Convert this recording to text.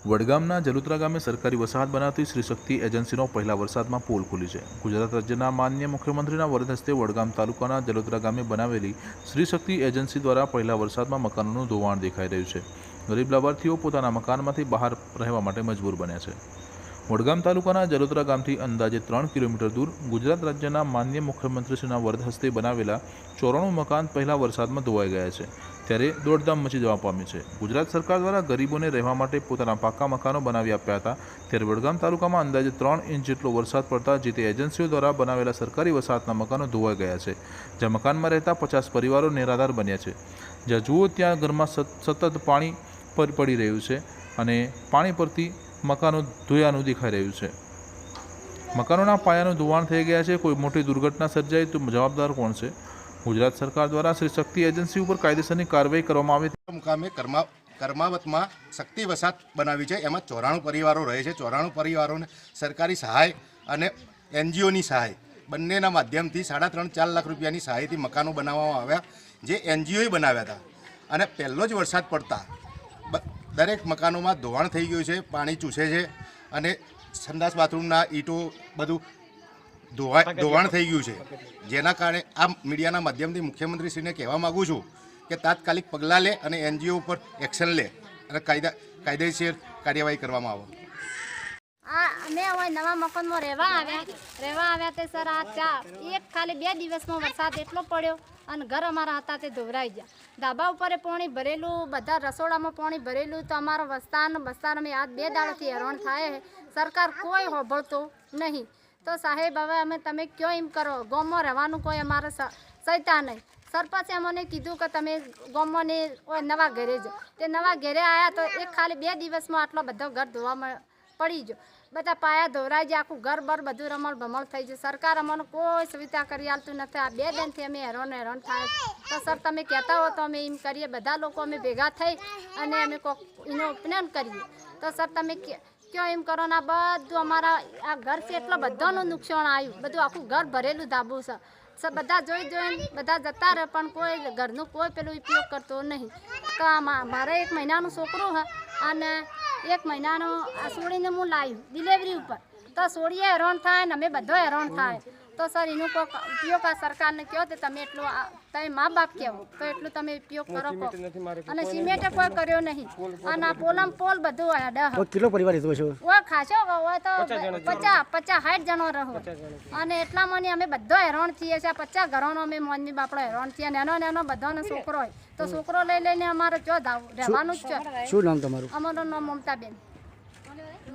વડગામના જલુત્રા ગામે સરકારી વસાહત બનાવતી શ્રી શક્તિ એજન્સીનો પહેલા વરસાદમાં પોલ ખુલી છે. ગુજરાત રાજ્યના માન્ય મુખ્યમંત્રીના વરદ હસ્તે વડગામ તાલુકાના જલોત્રા ગામે બનાવેલી શ્રી શક્તિ એજન્સી દ્વારા પહેલા વરસાદમાં મકાનોનું ધોવાણ દેખાઈ રહ્યું છે. ગરીબ લાભાર્થીઓ પોતાના મકાનમાંથી બહાર રહેવા માટે મજબૂર બન્યા છે. વડગામ તાલુકાના જલોત્રા ગામથી અંદાજે ત્રણ કિલોમીટર દૂર ગુજરાત રાજ્યના માન્ય મુખ્યમંત્રીશ્રીના વરદ હસ્તે બનાવેલા ચોરાણું મકાન પહેલા વરસાદમાં ધોવાઈ ગયા છે. ત્યારે દોડધામ મચી જવા પામી છે. ગુજરાત સરકાર દ્વારા ગરીબોને રહેવા માટે પોતાના પાકા મકાનો બનાવી આપ્યા હતા. ત્યારે વડગામ તાલુકામાં અંદાજે ત્રણ ઇંચ જેટલો વરસાદ પડતા જે તે એજન્સીઓ દ્વારા બનાવેલા સરકારી વસાહતના મકાનો ધોવાઈ ગયા છે, જ્યાં મકાનમાં રહેતા પચાસ પરિવારો નિરાધાર બન્યા છે. જ્યાં જુઓ ત્યાં ઘરમાં સત- સતત પાણી પર, પડી રહ્યું છે અને પાણી પરથી મકાનો ધોયાનું દેખાઈ રહ્યું છે. મકાનોના પાયાનું ધોવાણ થઈ ગયા છે. કોઈ મોટી દુર્ઘટના સર્જાય તો જવાબદાર કોણ છે? ગુજરાત સરકાર દ્વારા શ્રી શક્તિ એજન્સી ઉપર કાયદેસરની કાર્યવાહી કરવામાં આવે મુકામે કર્મા, કર્માવતમાં શક્તિ વસાત બનાવી છે. એમાં ચોરાણું પરિવારો રહે છે. ચોરાણું પરિવારોને સરકારી સહાય અને એનજીઓની સહાય. બંનેના માધ્યમથી સાડા ત્રણ ચાર લાખ રૂપિયાની સહાયથી મકાનો બનાવવામાં આવ્યા, જે એનજીઓએ બનાવ્યા હતા. અને પહેલો જ વરસાદ પડતા દરેક મકાનોમાં ધોવાણ થઈ ગયું છે, પાણી ચૂસે છે અને સંદાસ બાથરૂમના ઈંટો બધું ધોવા ધોવાણ થઈ ગયું છે. જેના કારણે આ મીડિયાના માધ્યમથી મુખ્યમંત્રીશ્રીને કહેવા માગું છું કે તાત્કાલિક પગલાં લે અને એનજીઓ ઉપર એક્શન લે અને કાયદા કાયદેસર કાર્યવાહી કરવામાં આવે. આ અમે હવે નવા મકાનમાં રહેવા આવ્યા. રહેવા આવ્યા તે સર આ ચા એક ખાલી બે દિવસમાં વરસાદ એટલો પડ્યો અને ઘર અમારા હતા તે ધોવરાઈ ગયા. ધાબા ઉપર પાણી ભરેલું બધા રસોડામાં પાણી ભરેલું તો અમારો વસ્તાર બસ્તાર અમે આ બે દાડાથી હેરાન થાય છે. સરકાર કોઈ હોભળતો નહીં. તો સાહેબ, હવે અમે તમે કયો એમ કરો? ગોમમાં રહેવાનું કોઈ અમારે સહિતા નહીં. સરપંચે અમને કીધું કે તમે ગામમાં ને ઓય નવા ઘરે જ તે નવા ઘરે આવ્યા તો એક ખાલી બે દિવસમાં આટલો બધો ઘર ધોવામાં પડી ગયો. બધા પાયા ધોરાઈ જાય આખું ઘર બર બધું રમણ ભમણ થઈ જાય સરકાર અમને કોઈ સુવિધા કરી આલતું નથી. આ બે દિનથી અમે હેરાન હેરાન થાય. તો સર, તમે કહેતા હો તો અમે એમ કરીએ. બધા લોકો અમે ભેગા થઈ અને અમે કોક એનો ઉપનયન કરીએ. તો સર, તમે કયો એમ કરો ને આ બધું અમારા આ ઘર છે, એટલો બધાનું નુકસાન આવ્યું. બધું આખું ઘર ભરેલું ધાબું છે. બધા જોઈ જોઈને બધા જતા રહે, પણ કોઈ ઘરનું કોઈ પેલું ઉપયોગ કરતો નહીં. તો મારે એક મહિનાનું છોકરું હ, અને એક મહિનાનું આ સોળીને હું લાવ્યું ડિલેવરી ઉપર. તો સોળીએ હેરાન થાય ને અમે બધો હેરાન થાય. તો સર એનું કોઈક ઉપયોગ આ સરકારને કહો તો તમે એટલું તમે મા બાપ કહેવો તો એટલું તમે ઉપયોગ કરો કહો અને સિમેન્ટે કોઈ કર્યો નહીં. અને આ પોલમ પોલ બધું હેડે તો કેટલો પરિવાર રહેતો છો ઓ ખાશો ઓ તો પચાસ પચાસ સાઠ જણો રહો. અને એટલા મને અમે બધો હેરાન થઈએ છીએ પચાસ ઘરોનો અમે મોનની બાપડો હેરાન થઈએ નેનો નેનો બધાનો છોકરો હોય. તો છોકરો લઈ લઈને અમારે જો રહેવાનું જ છે. શું નામ તમારું? અમારું નામ મમતાબેન.